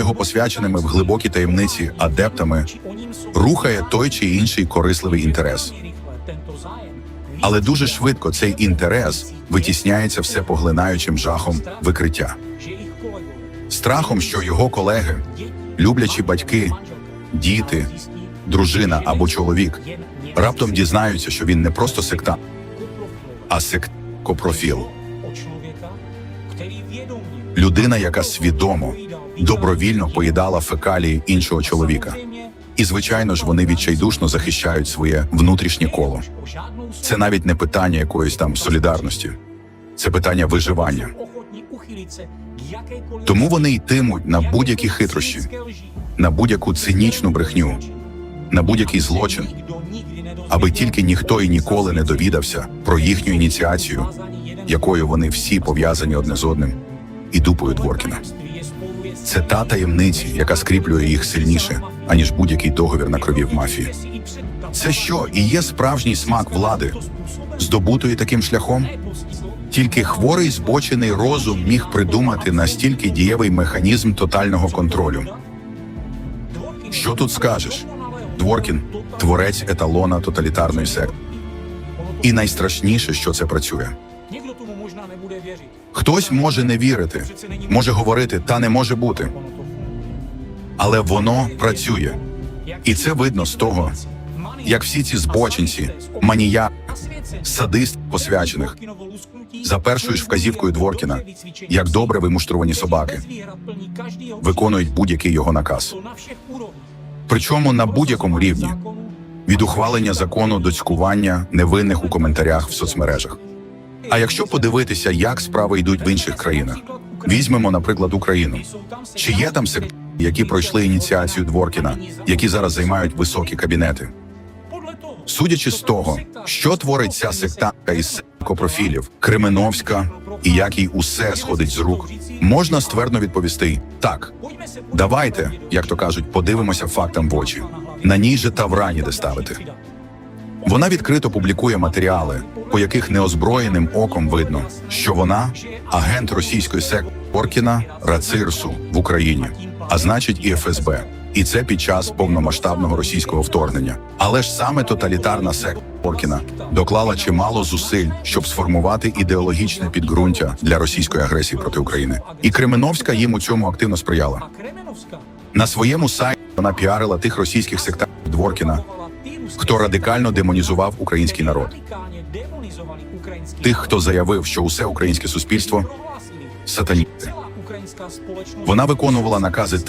його посвяченими в глибокі таємниці адептами, рухає той чи інший корисливий інтерес. Але дуже швидко цей інтерес витісняється всепоглинаючим жахом викриття, страхом, що його колеги, люблячі батьки, діти, дружина або чоловік раптом дізнаються, що він не просто сектант, а сектопрофіл. Людина, яка свідомо, добровільно поїдала фекалії іншого чоловіка. І, звичайно ж, вони відчайдушно захищають своє внутрішнє коло. Це навіть не питання якоїсь там солідарності, це питання виживання. Тому вони йтимуть на будь-які хитрощі, на будь-яку цинічну брехню, на будь-який злочин, аби тільки ніхто і ніколи не довідався про їхню ініціацію, якою вони всі пов'язані одне з одним, і дупою Дворкіна. Це та таємниця, яка скріплює їх сильніше, аніж будь-який договір на крові в мафії. Це що і є справжній смак влади, здобутої таким шляхом? Тільки хворий збочений розум міг придумати настільки дієвий механізм тотального контролю. Що тут скажеш? Дворкін творець еталона тоталітарної секти. І найстрашніше, що це працює. Хтось може не вірити, може говорити, та не може бути, але воно працює. І це видно з того, як всі ці збочинці, манія, садист посвячених, за першою ж вказівкою Дворкіна, як добре вимуштровані собаки, виконують будь-який його наказ. Причому на будь-якому рівні. від ухвалення закону до цькування невинних у коментарях в соцмережах. А якщо подивитися, як справи йдуть в інших країнах, візьмемо, наприклад, Україну. Чи є там секти, які пройшли ініціацію Дворкіна, які зараз займають високі кабінети? Судячи з того, що творить ця сектантка із копрофілів, Кременовська, і як їй усе сходить з рук, можна ствердно відповісти так. Давайте, як то кажуть, подивимося фактам в очі. На ній же тавра ніде ставити. Вона відкрито публікує матеріали, по яких неозброєним оком видно, що вона агент російської секти Оркіна Рацирсу в Україні, а значить і ФСБ. І це під час повномасштабного російського вторгнення. Але ж саме тоталітарна секта Оркіна доклала чимало зусиль, щоб сформувати ідеологічне підґрунтя для російської агресії проти України. І Кременовська їм у цьому активно сприяла. На своєму сайті вона піарила тих російських сектантів Дворкіна, хто радикально демонізував український народ. Тих, хто заявив, що усе українське суспільство сатаністи. Вона виконувала накази